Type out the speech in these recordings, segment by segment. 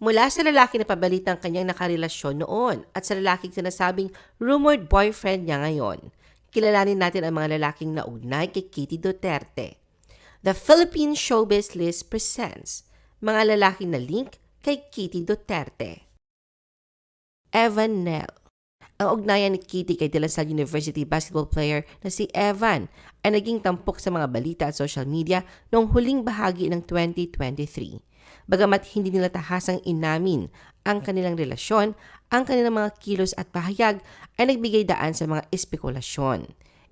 Mula sa lalaki na pabalitang kanyang nakarelasyon noon at sa lalaking sinasabing rumored boyfriend niya ngayon, kilalanin natin ang mga lalaking naugnay kay Kitty Duterte. The Philippine Showbiz List presents mga lalaking na link kay Kitty Duterte. Evan Nell ang ugnayan ni Kitty kay De La Salle University basketball player na si Evan ay naging tampok sa mga balita at social media noong huling bahagi ng 2023. Bagamat hindi nila tahasang inamin ang kanilang relasyon, ang kanilang mga kilos at pahayag ay nagbigay daan sa mga espekulasyon.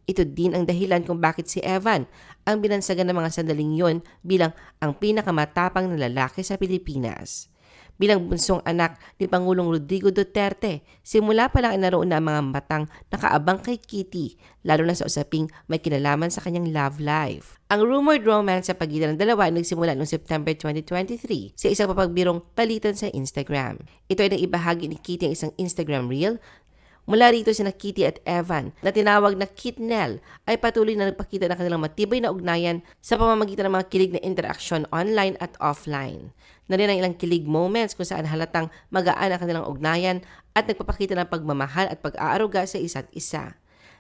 Ito din ang dahilan kung bakit si Evan ang binansagan ng mga sandaling yon bilang ang pinakamatapang na lalaki sa Pilipinas bilang bunsong anak ni Pangulong Rodrigo Duterte. Simula pa lang ay naroon na ang mga matang nakaabang kay Kitty, lalo na sa usaping may kinalaman sa kanyang love life. Ang rumored romance sa pagitan ng dalawa nagsimula noong September 2023 sa isang papagbirong palitan sa Instagram. Ito ay naibahagi ni Kitty ang isang Instagram reel Mula rito sina Kitty at Evan na tinawag na Kitnell ay patuloy na nagpakita ng kanilang matibay na ugnayan sa pamamagitan ng mga kilig na interaksyon online at offline. Na rin ang ilang kilig moments kung saan halatang magaan ang kanilang ugnayan at nagpapakita ng pagmamahal at pag-aaruga sa isa't isa.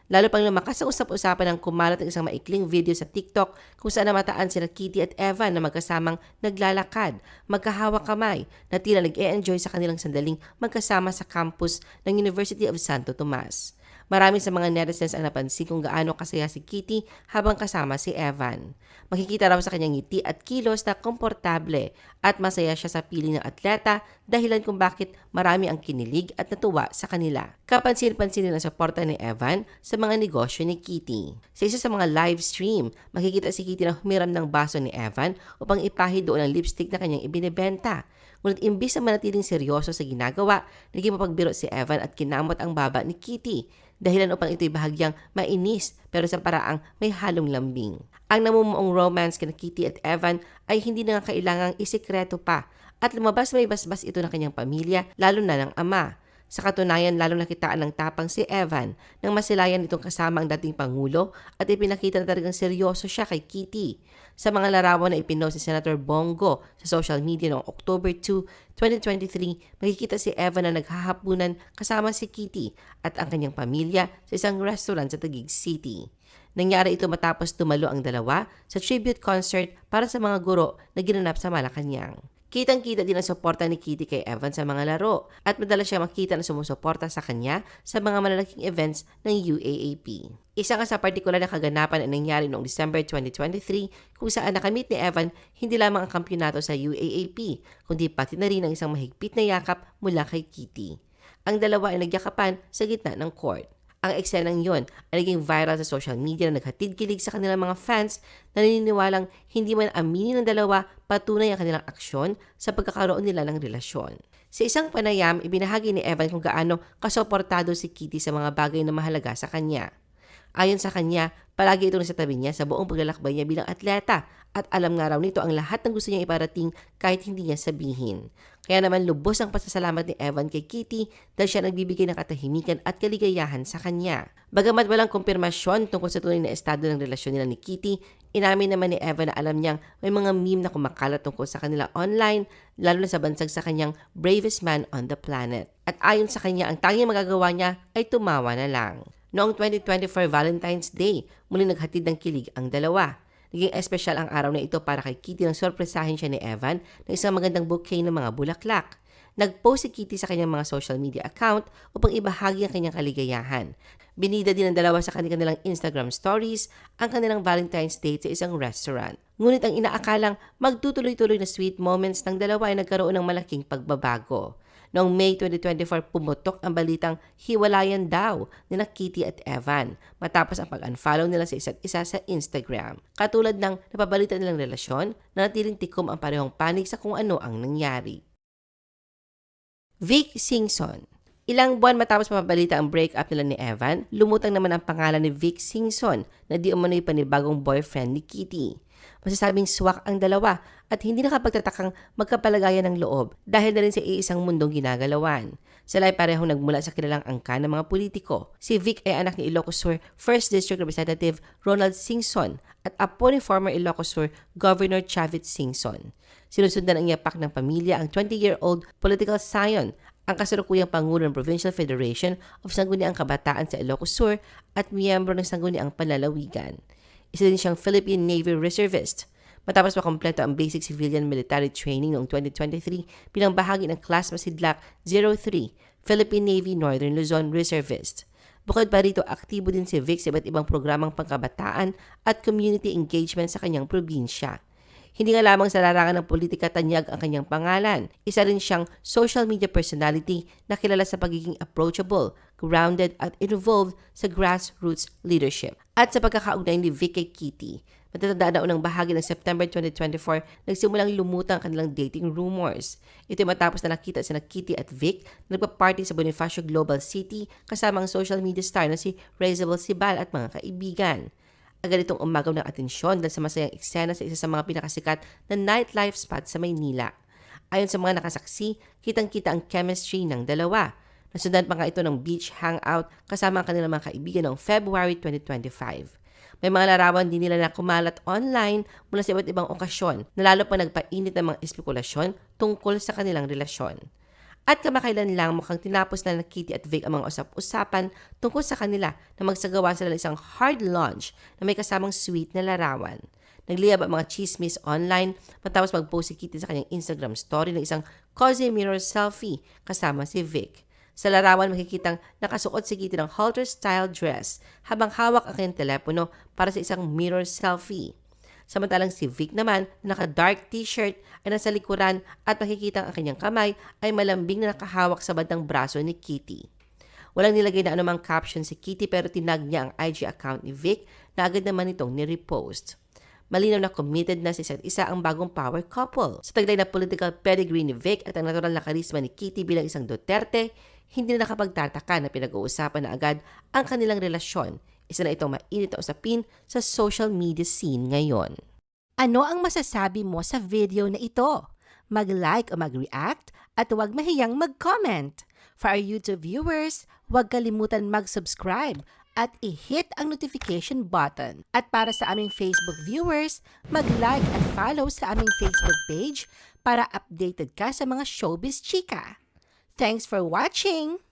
Lalo pang lumakas ang usap-usapan ng kumalat ng isang maikling video sa TikTok kung saan namataan sina Kitty at Evan na magkasamang naglalakad, magkahawak kamay, na tila nag-e-enjoy sa kanilang sandaling magkasama sa campus ng University of Santo Tomas. Marami sa mga netizens ang napansin kung gaano kasaya si Kitty habang kasama si Evan. Makikita raw sa kanyang ngiti at kilos na komportable at masaya siya sa piling ng atleta dahilan kung bakit marami ang kinilig at natuwa sa kanila. Kapansin-pansin din ang suporta ni Evan sa mga negosyo ni Kitty. Sa isa sa mga live stream, makikita si Kitty na humiram ng baso ni Evan upang ipahid doon ang lipstick na kanyang ibinebenta. Ngunit imbis na manatiling seryoso sa ginagawa, naging mapagbiro si Evan at kinamot ang baba ni Kitty dahilan upang ito'y bahagyang mainis pero sa paraang may halong lambing. Ang namumuong romance kina Kitty at Evan ay hindi na nga kailangang isikreto pa at lumabas may basbas ito ng kanyang pamilya lalo na ng ama. Sa katunayan, lalo nakitaan ng tapang si Evan nang masilayan itong kasama ang dating Pangulo at ipinakita na talagang seryoso siya kay Kitty. Sa mga larawan na ipinost ni Senator Bongo sa social media noong October 2, 2023, makikita si Evan na naghahapunan kasama si Kitty at ang kanyang pamilya sa isang restaurant sa Taguig City. Nangyari ito matapos tumalo ang dalawa sa tribute concert para sa mga guro na ginanap sa Malacanang. Kitang-kita din ang suporta ni Kitty kay Evan sa mga laro at madalas siya makita na sumusuporta sa kanya sa mga malalaking events ng UAAP. Isa nga sa partikular na kaganapan na nangyari noong December 2023 kung saan nakamit ni Evan hindi lamang ang kampyonato sa UAAP kundi pati na rin ang isang mahigpit na yakap mula kay Kitty. Ang dalawa ay nagyakapan sa gitna ng court. Ang eksenang yon ay naging viral sa social media na naghatid kilig sa kanilang mga fans na naniniwalang hindi man aminin ng dalawa patunay ang kanilang aksyon sa pagkakaroon nila ng relasyon. Sa isang panayam, ibinahagi ni Evan kung gaano kasoportado si Kitty sa mga bagay na mahalaga sa kanya. Ayon sa kanya, palagi itong nasa tabi niya sa buong paglalakbay niya bilang atleta at alam nga raw nito ang lahat ng gusto niyang iparating kahit hindi niya sabihin. Kaya naman lubos ang pasasalamat ni Evan kay Kitty dahil siya nagbibigay ng katahimikan at kaligayahan sa kanya. Bagamat walang kumpirmasyon tungkol sa tunay na estado ng relasyon nila ni Kitty, inamin naman ni Evan na alam niyang may mga meme na kumakalat tungkol sa kanila online, lalo na sa bansag sa kanyang bravest man on the planet. At ayon sa kanya, ang tanging magagawa niya ay tumawa na lang. Noong 2024 Valentine's Day, muli naghatid ng kilig ang dalawa. Naging espesyal ang araw na ito para kay Kitty nang sorpresahin siya ni Evan ng isang magandang bouquet ng mga bulaklak. Nag-post si Kitty sa kanyang mga social media account upang ibahagi ang kanyang kaligayahan. Binida din ng dalawa sa kanilang Instagram stories ang kanilang Valentine's Day sa isang restaurant. Ngunit ang inaakalang magtutuloy-tuloy na sweet moments ng dalawa ay nagkaroon ng malaking pagbabago. Noong May 2024, pumutok ang balitang hiwalayan daw ni Kitty at Evan matapos ang pag-unfollow nila sa isa't isa sa Instagram. Katulad ng napabalita nilang relasyon, natiling tikom ang parehong panig sa kung ano ang nangyari. Vic Singson Ilang buwan matapos mapabalita ang breakup nila ni Evan, lumutang naman ang pangalan ni Vic Singson na di umano'y panibagong boyfriend ni Kitty. Masasabing swak ang dalawa at hindi nakapagtatakang magkapalagayan ng loob dahil na rin sa iisang mundong ginagalawan. Sila ay parehong nagmula sa kilalang angka ng mga politiko. Si Vic ay anak ni Ilocos Sur 1st District Representative Ronald Singson at apo ni former Ilocos Sur Governor Chavit Singson. Sinusundan ang yapak ng pamilya ang 20-year-old political scion, ang kasalukuyang Pangulo ng Provincial Federation of Sangguniang Kabataan sa Ilocos Sur at miyembro ng Sangguniang Panlalawigan. Isa din siyang Philippine Navy Reservist. Matapos makompleto ang basic civilian military training noong 2023 bilang bahagi ng Class Masidlak 03, Philippine Navy Northern Luzon Reservist. Bukod pa rito, aktibo din si Vic sa iba't ibang programang pangkabataan at community engagement sa kanyang probinsya. Hindi nga lamang sa larangan ng politika tanyag ang kanyang pangalan. Isa rin siyang social media personality na kilala sa pagiging approachable, grounded at involved sa grassroots leadership. At sa pagkakaugnay ni Vic kay Kitty, matatandaan na unang bahagi ng September 2024, nagsimulang lumutang ang kanilang dating rumors. Ito ay matapos na nakita sina Kitty at Vic na nagpa-party sa Bonifacio Global City kasama ang social media star na si Rezabel Sibal at mga kaibigan agad itong umagaw ng atensyon dahil sa masayang eksena sa isa sa mga pinakasikat na nightlife spot sa Maynila. Ayon sa mga nakasaksi, kitang-kita ang chemistry ng dalawa. Nasundan pa nga ito ng beach hangout kasama ang kanilang mga kaibigan noong February 2025. May mga larawan din nila na kumalat online mula sa iba't ibang okasyon na lalo pa nagpainit ng mga espekulasyon tungkol sa kanilang relasyon. At kamakailan lang mukhang tinapos na ng Kitty at Vic ang mga usap-usapan tungkol sa kanila na magsagawa sila ng isang hard launch na may kasamang sweet na larawan. Nagliyab ang mga chismis online matapos mag-post si Kitty sa kanyang Instagram story ng isang cozy mirror selfie kasama si Vic. Sa larawan makikitang nakasuot si Kitty ng halter-style dress habang hawak ang kanyang telepono para sa isang mirror selfie. Samantalang si Vic naman na naka-dark t-shirt ay nasa likuran at makikita ang kanyang kamay ay malambing na nakahawak sa bandang braso ni Kitty. Walang nilagay na anumang caption si Kitty pero tinag niya ang IG account ni Vic na agad naman itong nirepost. Malinaw na committed na sa isa't isa ang bagong power couple. Sa taglay na political pedigree ni Vic at ang natural na karisma ni Kitty bilang isang Duterte, hindi na nakapagtataka na pinag-uusapan na agad ang kanilang relasyon isa na itong mainit na usapin sa social media scene ngayon. Ano ang masasabi mo sa video na ito? Mag-like o mag-react at huwag mahiyang mag-comment. For our YouTube viewers, huwag kalimutan mag-subscribe at i-hit ang notification button. At para sa aming Facebook viewers, mag-like at follow sa aming Facebook page para updated ka sa mga showbiz chika. Thanks for watching!